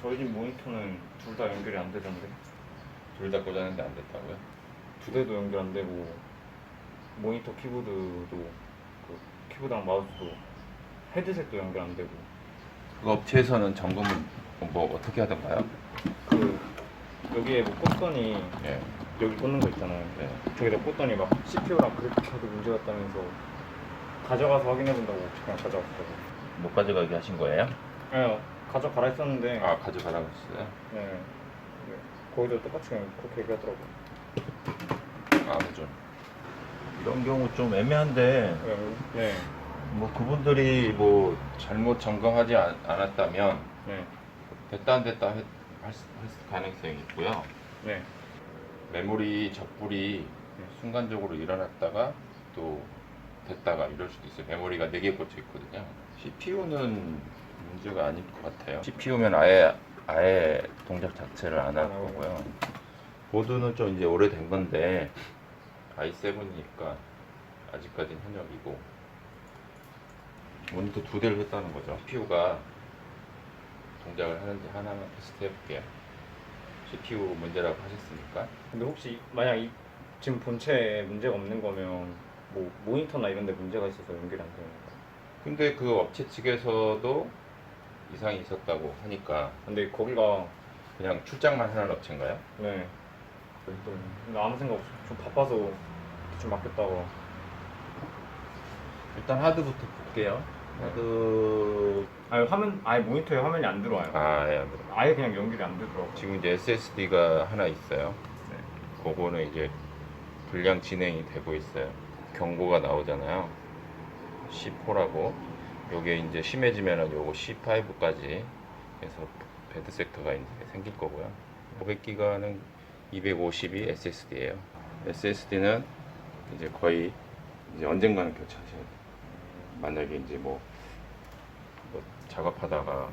저희 집 모니터는 둘 다 연결이 안 되던데 둘 다 꽂았는데 안 됐다고요? 두 대도 연결 안 되고 모니터 키보드도 그 키보드랑 마우스도 헤드셋도 연결 안 되고 그 업체에서는 점검을 뭐 어떻게 하던가요? 그 여기에 뭐 꽂더니 예. 여기 꽂는 거 있잖아요 네. 저기다 꽂더니 막 CPU랑 그래픽카드 문제 같다면서 가져가서 확인해 본다고 그냥 가져왔어요 못 가져가게 하신 거예요? 네, 가져가라 했었는데 아 가져가라고 했어요? 네. 네. 거기도 똑같이 그냥 그렇게 얘기하더라고요 아무튼 이런 경우 좀 애매한데 네. 네. 뭐 그분들이 뭐 잘못 점검하지 않, 않았다면 네. 됐다 안 됐다 할, 할 수- 할 가능성이 있고요. 네. 메모리 적불이 순간적으로 일어났다가 또 됐다가 이럴 수도 있어요. 메모리가 4개 꽂혀 있거든요. CPU는 문제가 아닐 것 같아요. CPU면 아예 아예 동작 자체를 안 할. 거고요. 보드는 좀 이제 오래된 건데 i7이니까 아직까지는 현역이고 모니터 두 대를 했다는 거죠. CPU가 동작을 하는지 하나만 테스트 해볼게요. CPU 문제라고 하셨으니까 근데 혹시 만약 이 지금 본체에 문제가 없는 거면 뭐 모니터나 이런 데 문제가 있어서 연결이 안 되는 거예요. 근데 그 업체 측에서도 이상이 있었다고 하니까 근데 거기가 그냥 출장만 하는 업체인가요? 네. 근데 아무 생각 없이 좀 바빠서 좀 맡겼다가 일단 하드부터 볼게요. 하드 아니 화면 아예 모니터에 화면이 안 들어와요. 아 예. 아예 그냥 연결이 안 되더라고. 지금 이제 SSD가 하나 있어요. 네. 그거는 이제 불량 진행이 되고 있어요. 경고가 나오잖아요. C4라고. 요게 이제 심해지면은 요거 C5까지 해서 배드 섹터가 이제 생길 거고요. 500기가는 252 SSD예요. SSD는 이제 거의 이제 언젠가는 교체하셔야 돼요. 만약에 이제 뭐, 뭐 작업하다가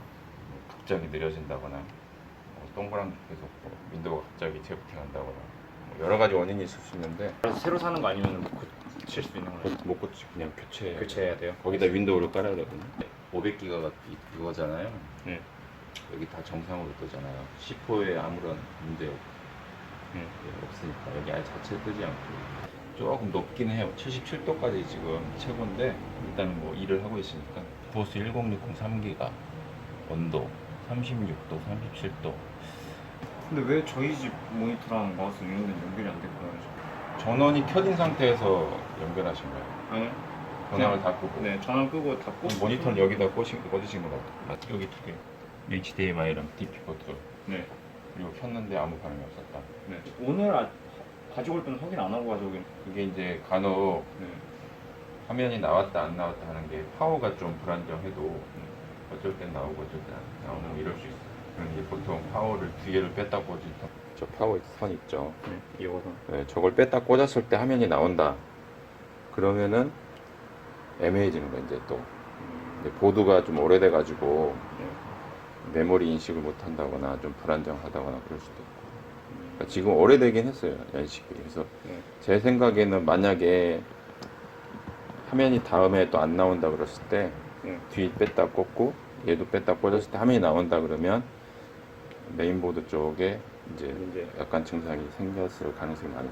갑자기 느려진다거나 뭐 동그란 계속 뭐 윈도우가 갑자기 재부팅한다거나 뭐 여러 가지 원인이 있을 수 있는데 그래서 새로 사는 거 아니면 고칠 수 있는 거예요. 못 고치 그냥 교체. 교체해야 돼요. 거기다 윈도우를 깔아야 되거든요. 500기가가 이거잖아요. 네. 여기 다 정상으로 뜨잖아요. C4에 아무런 문제 없- 네. 없으니까. 여기 아예 자체 뜨지 않고. 조금 높긴 해요. 77도까지 지금 최고인데 일단은 뭐 일을 하고 있으니까. 보스 1060 3기가 온도 36도 37도 근데 왜 저희 집 모니터랑 마우스 이런 데는 연결이 안 될까요? 전원이 켜진 상태에서 연결하신 거예요 아니. 전원을 다 끄고 네, 전원 끄고 닫고 모니터는 여기다 꽂으신, 꽂으신 거 같아 여기 두 개 HDMI랑 DP 포트 네. 그리고 켰는데 아무 반응이 없었다 네. 오늘 아, 가지고 올 때는 확인 안 하고 가져오긴. 그게 이제 간혹 네. 화면이 나왔다 안 나왔다 하는 게 파워가 좀 불안정해도 어쩔 땐 나오고 어쩔 땐안 나오고 뭐 이럴 수 있어요 이제 보통 파워를 뒤에를 뺐다 꽂을 저 파워 선 있죠 네. 이어서. 네, 저걸 뺐다 꽂았을 때 화면이 나온다 그러면은 애매해지는 거야 이제 또 근데 보드가 좀 오래돼 가지고 네. 메모리 인식을 못 한다거나 좀 불안정하다거나 그럴 수도 있고 그러니까 지금 오래되긴 했어요 연식이 그래서 네. 제 생각에는 만약에 화면이 다음에 또 안 나온다 그랬을 때 네. 뒤 뺐다 꽂고 얘도 뺐다 꽂았을 때 화면이 나온다 그러면 메인보드 쪽에 이제 이제 약간 증상이 생겼을 가능성이 많아요.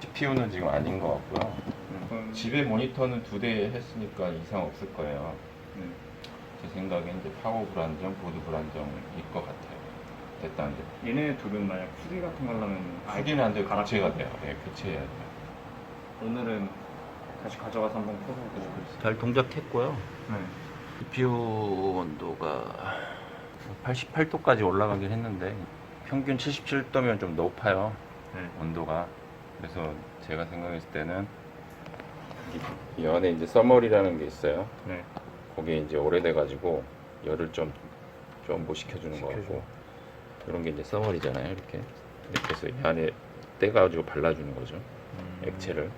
CPU는 지금 아닌 것 같고요. 음, 집에 모니터는 두 대 했으니까 이상 없을 거예요. 네. 제 생각엔 이제 파워 불안정, 보드 불안정일 것 같아요. 됐다 안 됐다. 얘네 둘은 만약 수리 같은 거 하려면 아예 수리는 안 갈아 교체가 돼요. 네, 교체해야 돼요. 오늘은 다시 가져가서 한번 켜보고 잘 동작했고요. 네. CPU 온도가 88도까지 올라가긴 했는데 평균 77도면 좀 높아요. 네. 온도가. 그래서 제가 생각했을 때는 이, 이 안에 이제 서머리라는 게 있어요. 네. 거기에 이제 오래돼가지고 열을 좀 좀 못 시켜주는 거 같고. 이런 게 이제 서머리잖아요. 이렇게 이렇게 해서 이 안에 떼가지고 발라주는 거죠. 음. 액체를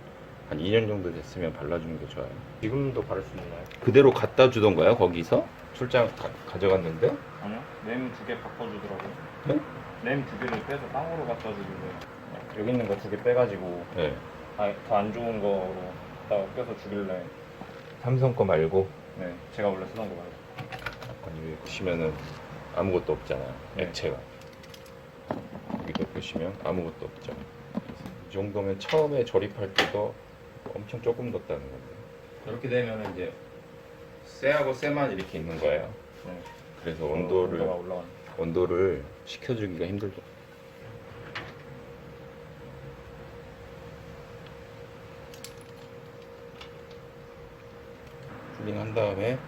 한 2년 정도 됐으면 발라주는 게 좋아요. 지금도 바를 수 있나요? 그대로 갖다 주던가요? 거기서 출장 가, 져갔는데 아니요. 램두개 바꿔주더라고요. 네? 램두 개를 빼서 땅으로 갖다 주길래 여기 있는 거 두 개 빼가지고 네. 더 안 좋은 거로 갖다가 껴서 주길래 삼성 거 말고 네 제가 원래 쓰던 거 말고 아까 여기 보시면은 아무것도 없잖아요. 네. 액체가. 여기도 보시면 아무것도 없죠. 그래서 이 정도면 처음에 조립할 때도 엄청 조금 넣었다는 건데. 저렇게 되면 이제 쇠하고 쇠만 이렇게 있는 거예요. 네. 그래서 온도를 온도가 올라가는. 온도를 식혀주기가 힘들죠. 쿨링한 다음에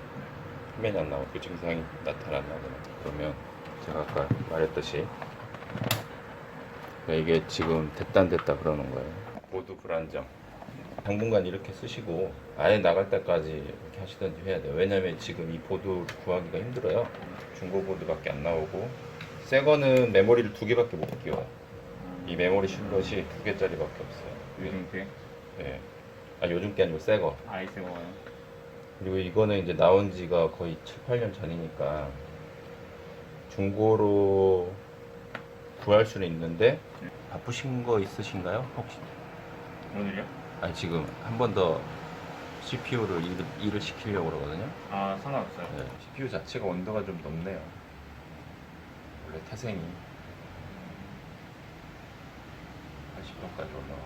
화면이 안 나오고 그 증상이 나타난다면 그러면 제가 아까 말했듯이 그러니까 이게 지금 됐다 안 됐다 그러는 거예요. 보드 불안정. 당분간 이렇게 쓰시고 아예 나갈 때까지 이렇게 하시든지 해야 돼요. 왜냐면 지금 이 보드 구하기가 힘들어요. 중고 보드밖에 안 나오고 새 거는 메모리를 두 개밖에 못 끼워요. 이 메모리 슬롯이 두 개짜리밖에 없어요. 요즘 게 예. 아 요즘 게 아니고 새 거. 아이스거요. 그리고 이거는 이제 나온 지가 거의 7, 8년 전이니까 중고로 구할 수는 있는데 바쁘신 거 있으신가요? 혹시? 오늘요? 아니 지금 한 번 더 CPU를 일을, 일을 시키려고 그러거든요. 아 상관없어요. 네, CPU 자체가 온도가 좀 높네요. 원래 태생이 80도까지 올라와.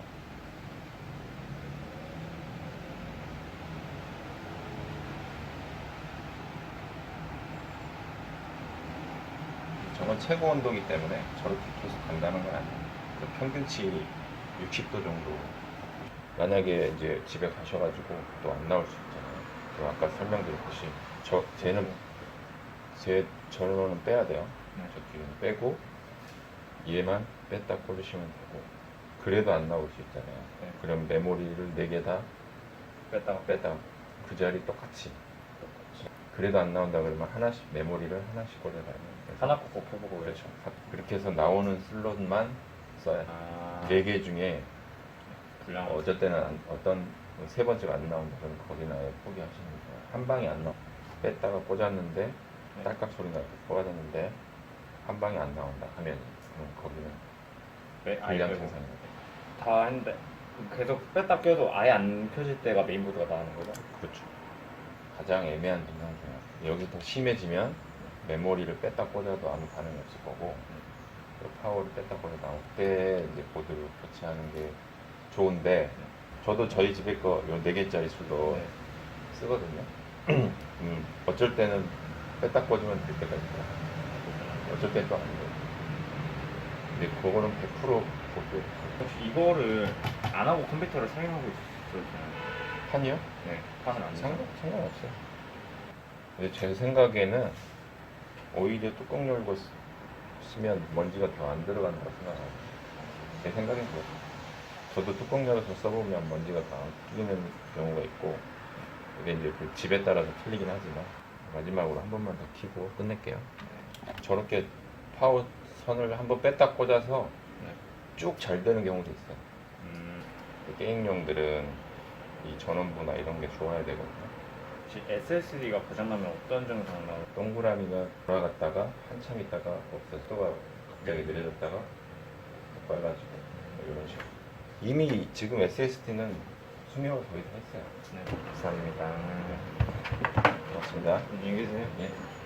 저건 최고 온도이기 때문에 저렇게 계속 간다는 건 아니에요. 그 평균치 60도 정도. 만약에 이제 집에 가셔가지고 또 안 나올 수 있잖아요. 그럼 아까 설명드렸듯이 저 쟤는 제 전원은 빼야 돼요. 네. 저 뒤에는 빼고 얘만 뺐다 꽂으시면 되고 그래도 안 나올 수 있잖아요. 네. 그럼 메모리를 네개다 뺐다가 뺐다 그 자리 똑같이 그래도 안 나온다 그러면 하나씩 메모리를 하나씩. 그래서 하나 꼭 펴보고 그렇죠. 그렇게 해서 나오는 슬롯만 써야 돼요. 아네개 중에 분량 어쩔 때는 안- 어떤 세 번째가 안 나온다 그러면 거기는 아예 포기하시는 거예요. 한 방에 안 나와. 뺐다가 꽂았는데 네. 딸깍 소리 나고 꽂았는데 한 방에 안 나온다 하면 그럼 거기는 네, 아예 빼고. 증상이 돼요. 다 했는데 계속 뺐다 껴도 아예 안 켜질 때가 메인보드가 나오는 거죠? 그렇죠. 가장 애매한 증상 중에 하나. 여기 더 심해지면 메모리를 뺐다 꽂아도 아무 반응이 없을 거고 또 파워를 뺐다 꽂아 나올 때 이제 보드를 교체하는 게 좋은데 저도 저희 집에 거요 네 개짜리 술로 네. 쓰거든요. 음, 어쩔 때는 뺐다 꽂으면 될 때가 있고 어쩔 때는 또안 돼요. 근데 그거는 100% 보드 혹시 이거를 안 하고 컴퓨터를 사용하고 있었잖아요. 판이요? 네, 판을 안 상관. 상관없어요. 근데 제 생각에는 오히려 뚜껑 열고 쓰- 쓰면 먼지가 더 안 들어간다고 생각해요. 제 생각엔 그렇죠. 저도 뚜껑 열어서 써보면 먼지가 더안 끼는 경우가 있고 이게 이제 그 집에 따라서 틀리긴 하지만 마지막으로 한 번만 더 키고 끝낼게요. 저렇게 파워 선을 한 번 뺐다 꽂아서 네. 쭉잘 되는 경우도 있어요. 음, 게임용들은 이 전원부나 이런 게 좋아야 되거든요. 혹시 SSD가 고장나면 어떤 증상 나요? 동그라미가 돌아갔다가 한참 있다가 없어서 또가 갑자기 느려졌다가 또 빨라지고 뭐 이런 식으로 이미 지금 SSD는 수명을 거의 다 했어요 네, 감사합니다. 고맙습니다 안녕히 계세요. 예.